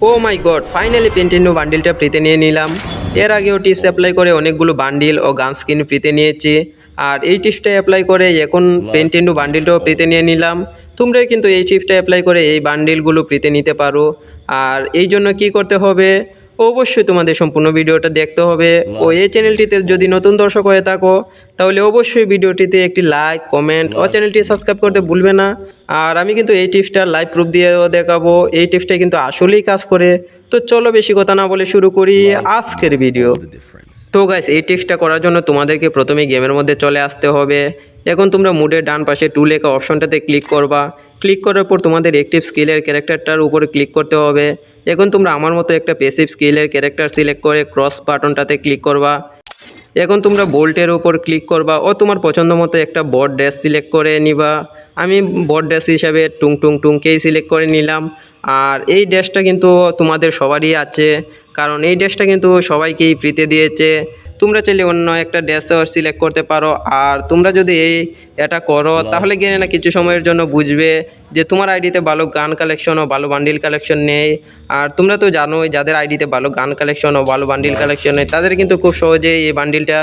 ও মাই god finally পেন্টেন্ডো বান্ডিলটা ফ্রিতে নিয়ে নিলাম। এর আগেও টিপস অ্যাপ্লাই করে অনেকগুলো বান্ডিল ও গান স্কিন ফ্রিতে নিয়েছি। আর এই টিপসটা অ্যাপ্লাই করে এখন পেন্টেন্ডো বান্ডিলটাও ফ্রিতে নিয়ে নিলাম। তোমরাও কিন্তু এই টিপসটা অ্যাপ্লাই করে এই বান্ডিলগুলো ফ্রিতে নিতে পারো। আর এই জন্য কি করতে হবে? অবশ্যই তোমাদের সম্পূর্ণ ভিডিওটা দেখতে হবে। ও এই চ্যানেলটিতে যদি নতুন দর্শক হয়ে থাকো তাহলে অবশ্যই ভিডিওটিতে একটি লাইক কমেন্ট ও চ্যানেলটি সাবস্ক্রাইব করতে ভুলবে না। আর আমি কিন্তু এই টিপসটা লাইভ প্রুফ দিয়েও দেখাবো। এই টিপসটা কিন্তু আসলেই কাজ করে। তো চলো বেশি কথা না বলে শুরু করি আজকের ভিডিও তো গাইস এই টেক্সটটা করার জন্য তোমাদেরকে প্রথমে গেমের মধ্যে চলে আসতে হবে। এখন তোমরা মুডের ডান পাশে টু লেখা অপশনটাতে ক্লিক করবা। ক্লিক করার পর তোমাদের অ্যাক্টিভ স্কিলের ক্যারেক্টারটার উপরে ক্লিক করতে হবে। এখন তোমরা আমার মতো একটা পেসিভ স্কিলের ক্যারেক্টার সিলেক্ট করে ক্রস বাটনটাতে ক্লিক করবা। এখন তোমরা বোল্টের উপর ক্লিক করবা ও তোমার পছন্দ মতো একটা বড ড্রেস সিলেক্ট করে নিবা। আমি বড ড্রেস হিসাবে টুং টুং টুংকেই সিলেক্ট করে নিলাম। আর এই ড্রেসটা কিন্তু তোমাদের সবারই আছে। কারণ এই ড্রেসটা কিন্তু সবাইকেই ফ্রিতে দিয়েছে। তোমরা চাইলে অন্য একটা ড্রেসও সিলেক্ট করতে পারো। আর তোমরা যদি এই এটা করো তাহলে গিয়ে না কিছু সময়ের জন্য বুঝবে যে তোমার আইডিতে ভালো গান কালেকশন ও ভালো বান্ডিল কালেকশন নেই। আর তোমরা তো জানোই যাদের আইডিতে ভালো গান কালেকশন ও ভালো বান্ডিল কালেকশন নেই তাদের কিন্তু খুব সহজেই এই বান্ডিলটা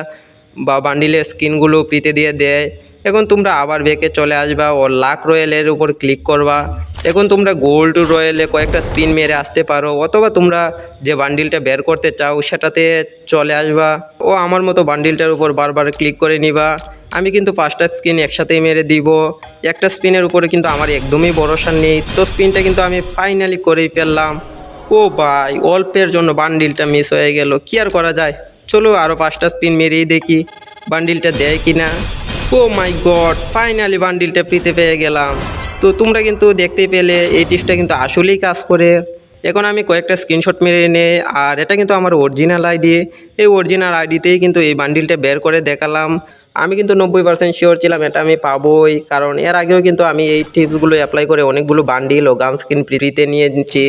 বা বান্ডিলের স্কিনগুলো পিতে দিয়ে দেয়। এখন তোমরা আবার বেঁকে চলে আসবা ও লাক রয়েলের উপর ক্লিক করবা। এখন তোমরা গোল্ড রয়েলে কয়েকটা স্পিন মেরে আসতে পারো, অথবা তোমরা যে বান্ডিলটা বের করতে চাও সেটাতে চলে আসবা। ও আমার মতো বান্ডিলটার উপর বারবার ক্লিক করে নিবা। আমি কিন্তু পাঁচটা স্পিন একসাথেই মেরে দিব। একটা স্পিনের উপরে কিন্তু আমার একদমই ভরসা নেই। তো স্পিনটা কিন্তু আমি ফাইনালি করেই ফেললাম। ও ভাই, অল্পের জন্য বান্ডিলটা মিস হয়ে গেল। কি আর করা যায়? চলো আরও পাঁচটা স্পিন মেরেই দেখি। বান্ডিলটা দেয় কি না ও মাই গড ফাইনালি বান্ডিলটা ফ্রিতে পেয়ে গেলাম। তো তোমরা কিন্তু দেখতেই পেলে, এই টিপসটা কিন্তু আসলেই কাজ করে। এখন আমি কয়েকটা স্ক্রিনশট মেরে নেই আর এটা কিন্তু আমার অরিজিনাল আইডি এই অরিজিনাল আইডিতেই কিন্তু এই বান্ডিলটা বের করে দেখালাম। আমি কিন্তু নব্বই পার্সেন্ট শিওর ছিলাম এটা আমি পাবোই, কারণ এর আগেও কিন্তু আমি এই টিপসগুলো অ্যাপ্লাই করে অনেকগুলো বান্ডিল ও গান স্ক্রিন ফ্রিতে নিয়েছি